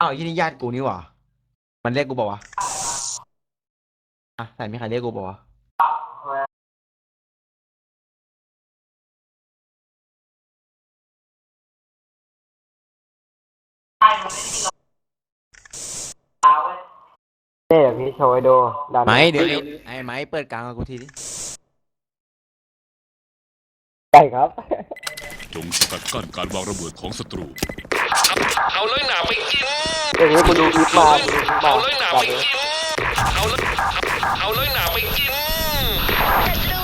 อ้าวยี่นี่ญาติกูนี่หว่า มันเรียกกูบอกว่าวะอะแต่มีใครเรียกกูบอกว่าวะนี่เดี๋ยวพี่โชว์ให้ดูดันไม่เดี๋ยวไอ้ไม้เปิดกลางกับกูทีดิใช่ครับ จงสกัดกั้นการวางระเบิดของศัตรู เอาเลยหนาไปกิน เดี๋ยวนี้กูดูคลิปมาดูคลิปมาเอาเลยหนาไปนเลยกิน เอาเลยเอาเลยหนาไปกิน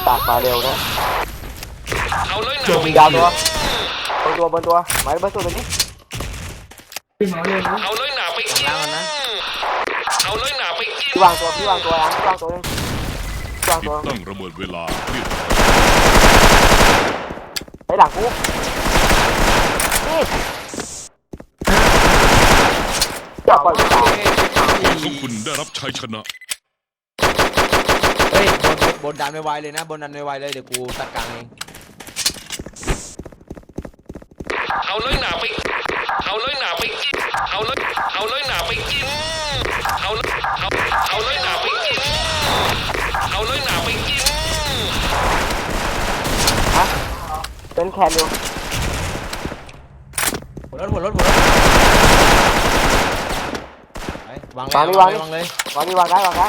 ตัดมาเร็วนะเอาเลยหนาไปมีกิดาวตัวบนตัวบนตัวไม้เบอร์ตัวตัวนี้เอาเลยหนาไปกินล่างมันะเอาเลยหนาไปกิน พี่วางตัวพี่วางตัวนะพี่วางตัวนึงพี่วางติตัวดตั้งระเบิดเวลาเรียบร้อยไปหลังกูนี่ จับปล่อยกูตายทีมของคุณได้รับชัยชนะ เฮ้ยบนบนดันไวๆเลยนะ บนดันไวๆเลยเดี๋ยวกูตัดกลางเองเอาเลยหนาไปเอาเลยหนาไปกินเอาเลยเอาเลยหนาไปกินเอาเลยเอาเอาเลยหนาไปกินเอาเลยหนาไปกินฮะเป็นแคนอยู่หัวรถหัวรถหัวรถ ไปวางเลยวางเลยวางเลยวางนี่วางได้วางได้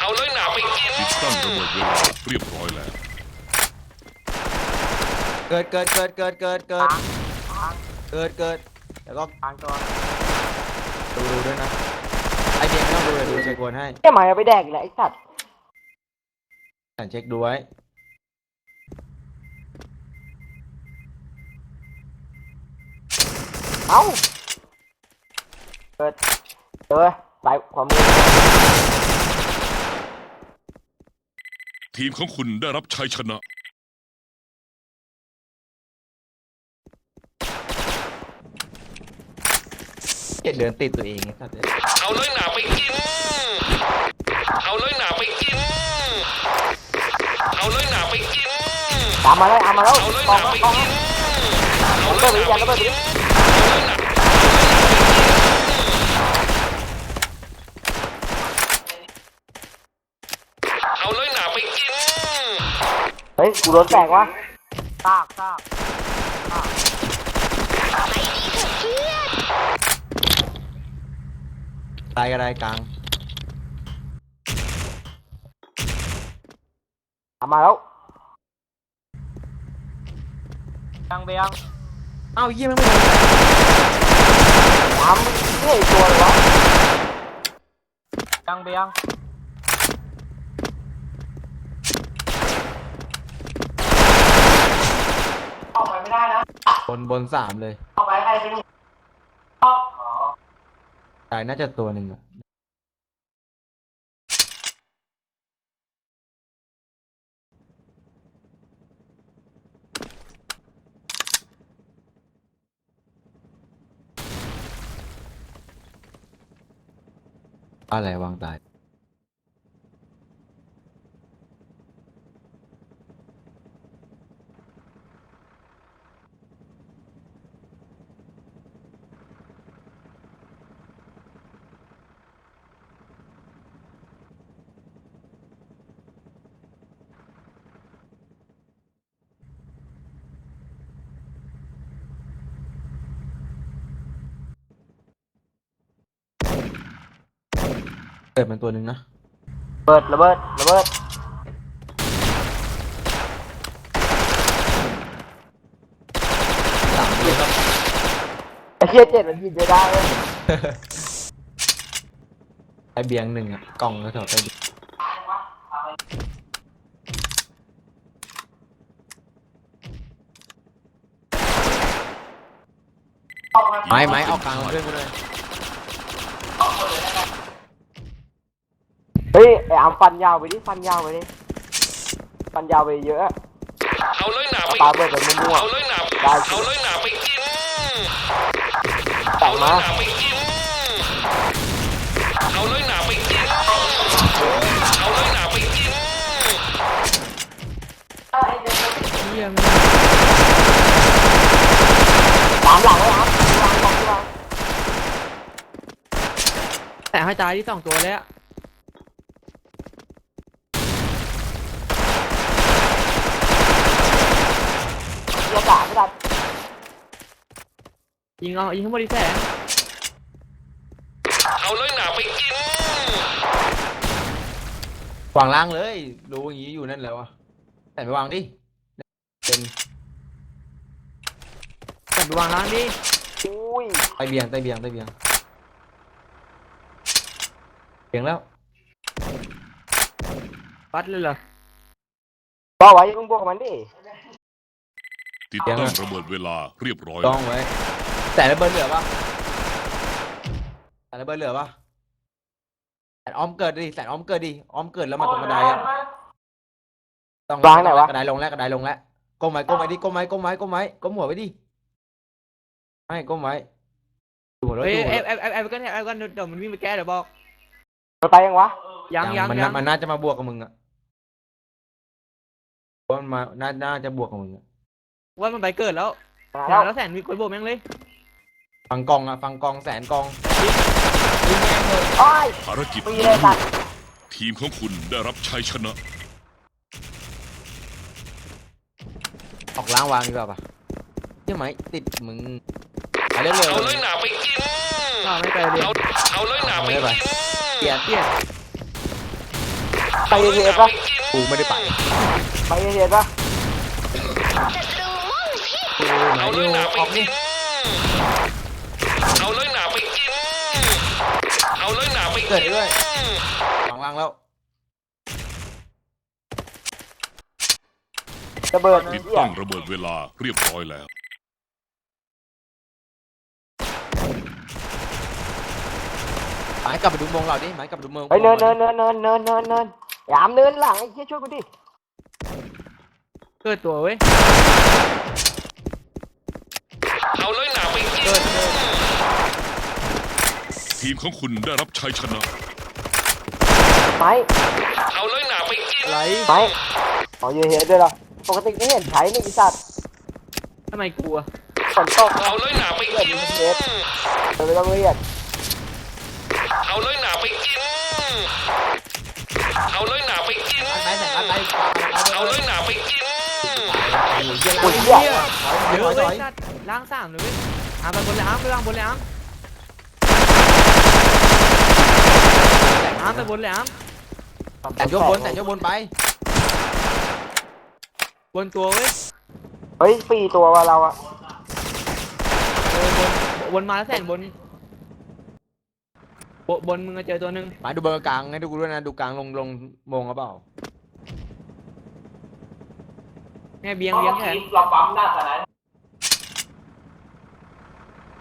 เอาเลยหนาไปกิน ติดตั้งระเบิดเวลาเรียบร้อยแล้ว เกิดเกิดเกิดเกิดเกิดเกิดเกิดเกิดแล้วก็วางตัวดูดูด้วยนะไอเดียไม่ต้องดูเลยดูเช็ควนให้แค่หมายเอาไปแดกอีกแล้วไอ้สัตว์ฉันเช็คดูไว้เอ้า เปิดเจอสายความมือทีมของคุณได้รับชัยชนะเจ็ดเดือนติดตัวเองไอ้สัตว์เอ้ยเอาเลยหนาไปกิน เอาเลยหนาไปกิน เอาเลยหนาไปกิน ตามมาเลยตามมาแล้วเอาเลยกหองนาแล้วไปกองกิแล้นวเอาเลยหนาไปกินเอาเลยหนาไปกิน เฮ้ยกูโดนแตกวะซากซากตายก็ได้กลางตามมาแล้วยังเบียงเอ้าเยี่ยมไม่โดนตามนี่ไอ้ตัวเลยวะยังเบียง บนบนสามเลยเอาไปใครเป็นตายน่าจะตัวหนึ่งอะอะไรวางตาย เกิดมันตัวหนึ่งนะเบิดระเบิดระเบิดสามเลยครับ ไอ้เชี่ยเจ็ดมันยิงไม่ได้เลยไอเบียงหนึ่งอะกล่องแถวๆใต้ดินไม้ไม้เอากลางมาช่วยกูเลย อ้อาฟันยาวไปดิฟันยาวไปดิฟันยาวไปเยอะเอาเลยหนาไปตาเบิดไปมั่วเอาเลยหนาได้เอาเลยหนาไปกินแต่งมาเอาเลยหนาไปกินเอาเลยหนาไปกินเตามหลังเลยครับสองตัวแต่ให้ตายที่สองตัวเลยอะ ยิงเอายิงข้างบนดีแสงเอาน้อยหนาไปกิน วางล่างเลย รู้อย่างนี้อยู่นั่นแล้วอะแต่ไปวางดิเป็นแต่ไปวางล้างดิอุ้ยไตเบียงไตเบียงไตเบียงเบียงแล้วปัดเลยเหรอบอกไว้มึงบวกกับมันดิติดตั้งระเบิดเวลาเรียบร้อย ต้องไว้ แต่ระเบิดเหลือปะแต่ระเบิดเหลือปะแต่ออมเกิดดิแต่ออมเกิดดิออมเกิดแล้วมาตรงกระไดอะต้องวางไหนวะ กระไดลงแล้วกระไดลงแล้วก้มไว้ก้มไว้ดิก้มไว้ก้มไว้ก้มไว้ก้มหัวไว้ดิไม่ก้มไว้ดูหัวรถเฮ้ยดูหัวเอรฟถเอฟเอฟเอฟกันเอฟกันเดี๋ยวมันวิ่งไปแก้เดี๋ยวบอกมันไปยังวะยังยังมันยัน่างมันน่าจะมาบวกกับมึงอะเพราะมันมาน่าน่าจะบวกกับมึงอะว่ามันไปเกิดแล้วมาแล้วแล้วแสนมีกดโบกแม่งเลย ฟังกองอะฟังกองแสนกองโอ้ยภารกิจปีเลยสัตว์ทีมของคุณได้รับชัยชนะ ออกล้างวางดีกว่าปะเชื่อไหมติดมึงไปเร็วเอาน้อยๆหนาไปกินอ้าวไม่ไปเลยเอาเอาน้อยหนาไปกินเกลียดเกลียดไปเรียนปะกูไม่ได้ไปไปเรียนปะกูไหนเอาเร็น้อวยหนาไปออกกินี่นเอาน้ เกิดกินด้วยวางวางแล้วระเบิดติดเหี้ยตั้งระเบิดเวลาเรียบร้อยแล้ว หมายกลับไปดูเมองเราดิหมายกลับไปดูเมืองไปเนินเนินเนินเนินเนินเนินเนินยามเนินหลังไอ้เหี้ยช่วยกูดิเกิดตัวเว้ย เอาน้อยหนาไปกิน เกิดเกิด ทีมของคุณได้รับชัยชนะไม้เอาน้อยหนาไปกินอะไรไม้อ๋อเยอะๆด้วยเหรอปกติไม่เห็นใช้นี่ไอ้สัตว์ทำไมกลัวฝนตกเอาน้อยหนาไปกินเออไม่ต้องเรียนเอาน้อยหนาไปกินเอาน้อยหนาไปกินไปแสนไปเอาน้อยหนาไปกินโอ้ยเหี้ยเยอะถเว้อยยสัตว์ล้างสามเลยเว้ยอะไปบนเลยอ้ามไปวางบนเลยอ้า อ้ามไปบนเลยอ้ามแต่ยกบนแต่ยกบนไป บนตัวเว้ยเฮ้ยปีตัวว่ะเราอะเออบนบนมาแล้วแสนบนบนบนมึงจะเจอตัวหนึ่งหมายดูเบอร์กลางให้ดูกูด้วยนะดูกลางลงลงมงหรือเปล่าแม่เบียงเบียงแขน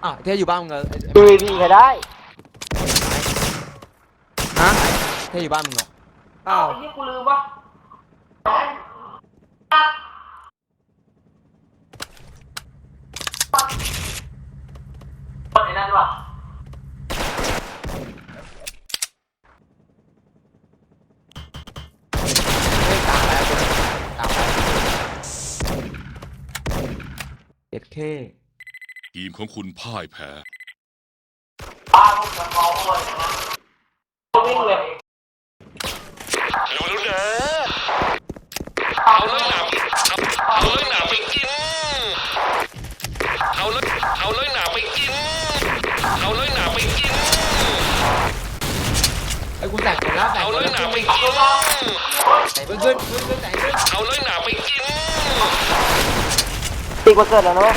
อะเท่อยู่บ้านมึงเหรอดูดีก็ได้ ฮะ เท่อยู่บ้านมึงเหรอเปล่ายี่กูลืมวะกลางไปเจ็ดเคทีมของคุณพ่ายแพ้วิ่งเลย อ้กูแต่งคนแล้วแต่งเอาคนน้อยแล้วหนาไปกิน แต่งขึ้นขึ้นขึ้นแต่งขึ้นเอาน้อยหนาไปกิน ตีกว่าเกิดแล้วนะเว้ย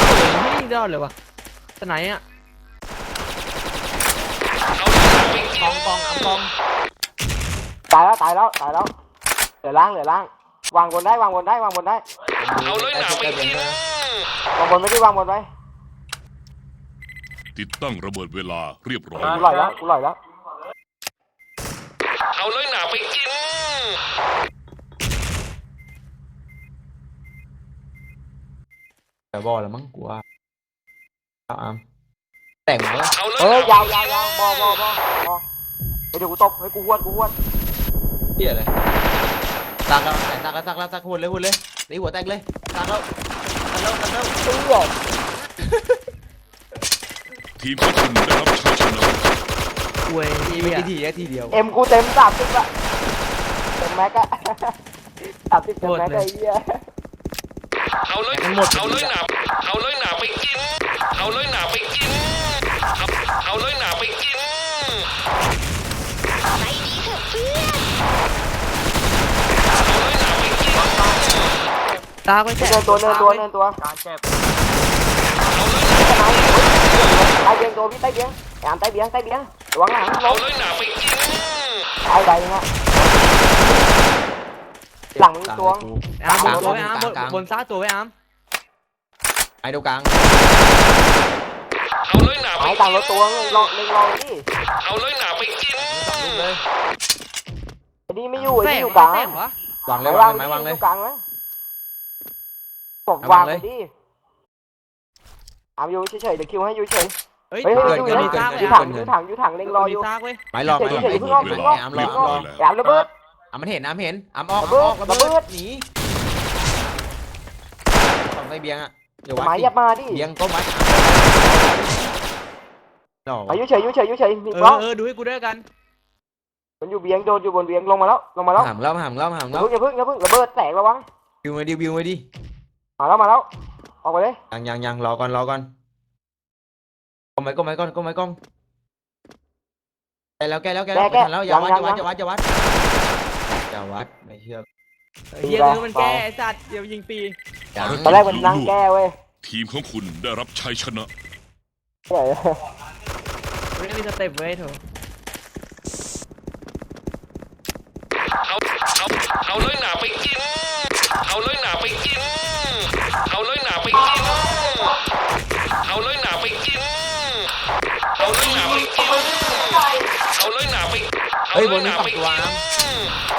โอ้ยไม่ยิงยอดเลยวะสไหนอะเอาน้อยหนาไปกิกอนงกองอัมกองตายแล้วตายแล้วตายแล้วเหลือล่างเหลือล่าง วางบนได้วางบนได้วางบนได้เอาน้อยหนาไปกิน วางบนไม่ได้วางบนไว้ติดตั้งระเบิดเวลาเรียบร้อยกูแล้วลอยแล้วกูลอยแล้ว เอาน้อยหนาไปกิน แต่บอลแล้วมั้งกูว่าเอาอัมแต่งมาแล้วเอาน้อยเฮ้หยนายาวยาวยาวบอบอบอบอเฮ้ยเดี๋ยวกูตบเฮ้ยกูหวดกูหวดเหี้ยเลยตักแล้วแต่ตักแล้วตักแล้วตักหุ่นเลยหุ่นเลยตีหัวแตกเลยตักแล้วตักแล้วตักแล้วเฮ้ยทีมของคุณได้รับชัยชนะป่วยทีเหี้ไม่ยกี่ทีแค่ทีเดียวเอ็มกูเต็มสามสิบอะเต็มแม็กอะสามสิบเต็มแม็กอะไอ้เหี้ย เอาเลยเอาเลยหนาเอาเลยหนาไปกิน เอาเลยหนาไปกิน เอาเอาเลยหนาไปกินเอาเลยหนาไปกิน ตาก็แฉะเนินตัวเนินตัวเนินตัวการเจ็บเอาเลยใต้เบียงตัวพี่ใต้เบียงแอมใต้เบียงใต้เบียงระวังหลังลเอางเลยหนาไปกิน ใต้ใดนะ หลังมีตัว ไอ้อาร์มบนตัวไอ้อาร์มบนบนซ่าตัวไอ้อาร์มไอ้ตรงกลางเอาเลยหนาไปหายกิต่างรนถตัวเล็งลองเล็งลองดิเอาเลยหนาไปกินเลยไอ้นี่ไม่อยู่ไอ้แฝนี่งอยู่กลางแฝงวะวางเลไม้ยวางวางเลยไม้วางเลยอยู่กลางนะผมวาวางงเลเลยยดิอามอยู่เฉยๆเดี๋ยวคิวให้อยู่เฉยเฮ้ยเฮ้ยเกิเฮ้ยนอยู่เกินอมียู่ซากอเลยยู่อาถัร์งมอยู่ถังอยู่ถังเล็งรออยู่มีซากเว้ยไม้รอเฉไม้ยรอเฉยไม้เพิ่งออกไม้เพิ่งออกไอ้อามรอเรียบรอร้อยแล้วแอมระเบิดอ่ะมันเห็นอามเห็นอามออกระเบิดออกระระเบิเบิดดหนีสองไส้เบียงอะเดี๋ยวหวัดมายดิยับมาดิเบียงก็มัดหล่อมาอยู่เฉยอยู่เฉยอยู่เฉยมีเอกล้อองเออดูให้กูด้วยกันมันอยู่เบียงโดนอยู่บนเบียงลงมาแล้วลงมาแล้วหามแล้วหามแล้วหามอแล้ย่าวเพิ่งอย่าเพิ่งอย่าเพิ่งระเบิดแตกระวังบิวมาดิบิวมาดิมาแล้วมาแล้วออกไปเลยยังยังยังรอก่อนรอก่อนก้มไว้ก้มไว้ก่อนก้มไว้ก้มแกแล้วแกแล้วแกแล้วไม่ทันแล้วอย่าวัดอย่าวัดอย่าวัดอย่าวัด อย่าวัดไม่เชื่อเฮียนึกมันแก้ไอ้สัตว์เดี๋ยวยิงปียังตอนแรกมันนั่งแก้เว้ยทีมของคุณได้รับชัยชนะเฮ้ยไม่ได้มีสเต็ปเว้ยโถเอาเอาเอาเลยหนาไปกิน เอาเลยหนาไปกิน เอาเลยหนาไปกิน เอาเลยหนาไปกิน เอาเลยหนาไปกิน เอาเลยหนาไป เฮ้ยบนนี้สองตัวนะ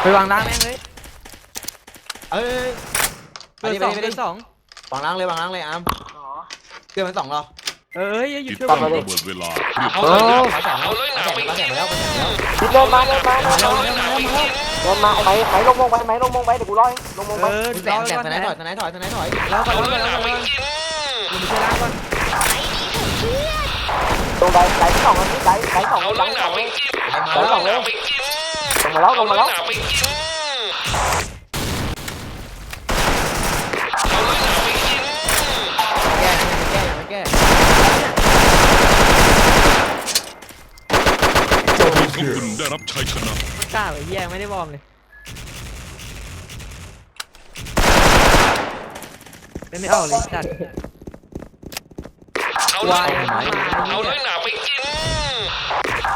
ไปวางล่างแม่งเลยเอ้ยเกิอันนนี้สองไม่เกิได้นสองวางล้างเลยวางล้างเลยอามเกินมันสองหรอเออเฮ้ยหยุดติดช่วยตั้งกูระเบิดเวลาเรียบเอาร้เลอยยแล้วหนาเอาเลยหนาไปมากิแข่งนมาแล้วมาแข่งมาแล้วดิเดินมาเดินมาเดินเอามาเลยหนาไปกินเดินมาไอ้ไหมไหมลงมงไปไหมลงมงไปเดี๋ยวกูร้อยลงมงไปเออแสรองแสงก่อนสไนด์ถอยสไนด์ถอยสไนด์ถอยรอก่อนเอารอเลก่อยนหรนาอไปก่อนกินกูไปช่วยล่างก่อนลงไปไหนสองอันนี้ไหนไหนสองเอาไหเลนยหสนาองไปเลยกินไอ้ มาเอาแล้วเลยหนาไปกินลงมาแล้วลเอางเลมายแล้วหนาไปกินเอาเลยหนาไปกินแก้แก้ยังไม่แก้ทีมของคุณได้รับชัยชนะกล้าไอ้เหี้ยไม่ได้วอร์มเลยเล่นไม่ออกเลยจัดเอาเลวายยมาเอาเลยหนาไปกิน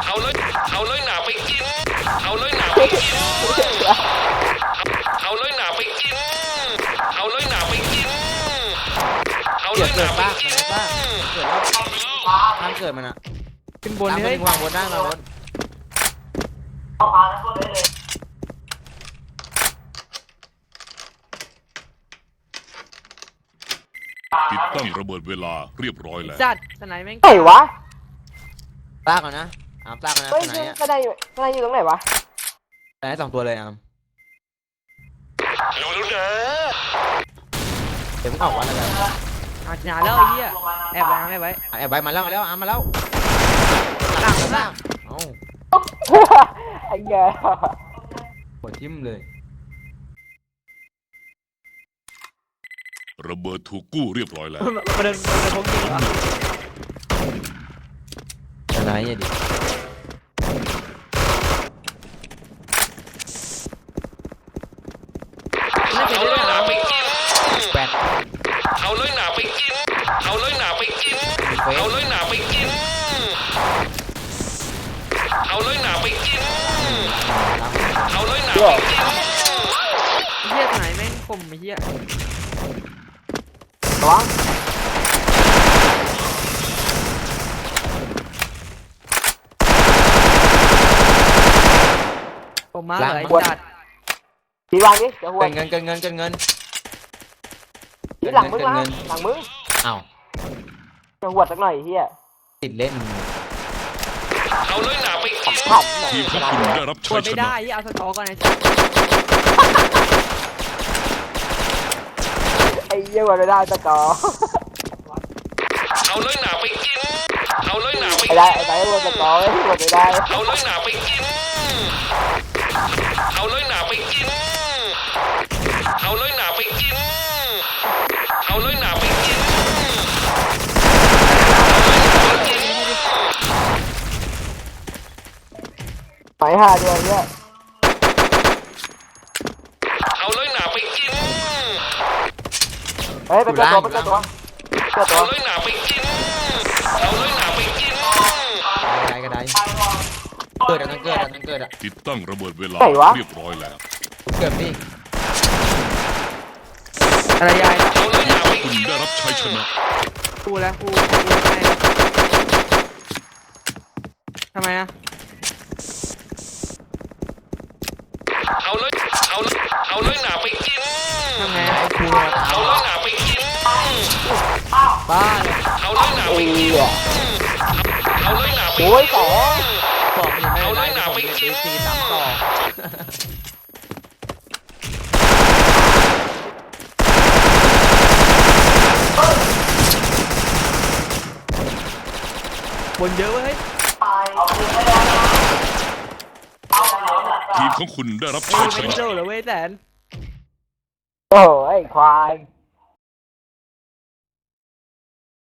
เอาเลยเอาเลยหนาไปกิน เอาเลยหนาไปกิน เอาเลยหนาไปกิน เอาเลยหนาไปกิน เอาเลเกิดยหเกินาดไปบ้ากินเกิดบ้างเกิดแล้วทางเกิดมันอะขึ้นบบนนเลเลยยวางบนได้มาบนติดตั้งระเบิดเวลาเรียบร้อยแล้ว จัดสไนแม่งไหนวะลากก่อนนะ อามลากก่อนนะเฮ้ยสไนด์อะข้างในอยู่ข้างในอยู่ตรงไหนวะสไนด์สองตัวเลยอามรู้แล้วนะเดี๋ยวมึงออกวัดแล้วกันอาจารย์แล้วไอ้เหี้ยแอบไว้แอบไว้อะแอบไว้มาแล้วมาแล้วอามมาแล้วล่างล่างเอ้าไอ้เงี้ยปวดทิ่มเลย ระเบิดถูกกู้เรียบร้อยแล้วมาเดินมาเดินพกยิงเหรอส ไนด์เนี่ยดิน่าจะเอาได้เลยหนานะไปกิน แปดเอาเลยหนาไปกิน เอาเลยหนาไปกินมีเฟเอาสเลยหนาไปกิน เอาเลยหนาไปกิน เอาเลยหนาไปกินเหี้ยสไนแม่งคมไอ้เหี้ยระวัง มมากเลยไอ้จัดทีวางดิจะหัวเกินเงินเกินเงินเกินเงินทีหลังมึงมาหลังมึงอ้าวจะหัวสักหน่อยเฮียติดเล่นเอาเลยหนาไปกินขับหน่อยทีมของคุณได้รับกชัยดชไม่นะได้ยี่เอาสตอก่อนไอ้จัดไอ้เหี้ยหัวไม่ได้ตะกอเอาเลยหนาไปกินเอาเลยหนาไปไอ้ได้ไอ้ได้รวมกันต่อไอ้ที่รวมไม่ได้เอาเลยหนาไปกิน เอาเลยหนาไปกิน เอาเลยหนาไปกิน เอาเลยหนาไปกินเอยหนาไปกิน หมายห้าดือนเนี่ยเอาเลยหนาไปกิน เฮ้ยเป็นตัวเป็นตัวเป็นตัเอาวเลยหนาไปกิน เอาเลยหนาไปกินได้ก็ได้ เกิดอะต้องเกิดอะต้องเกิดอะติดตั้งระเบิดเวลาเรียบร้อยแล้วเกิดดิอะไรยายเอาเลยหนาไปคุณกินได้รับชัยชนะกูแล้วกูกูให้ทำไมนะเอาเลยเอาเลยเอาเลยหนาไปกิน ทำไงไอ้ครูเนี่ยเอาเลยหนาไปกิน บ้าเลยเอาเลยหนาไอ้ไปกินเหี้ยเอาเลยหนาไปโอ้ยกินแต่บอกมันยังไม่เอาเลยหนาไปกินตีสามต่อบนเยอะเว้ย ทีมของคุณได้รับชัยชไม่นะ โดนเหรอเว้ยแสน โอ้ยควาย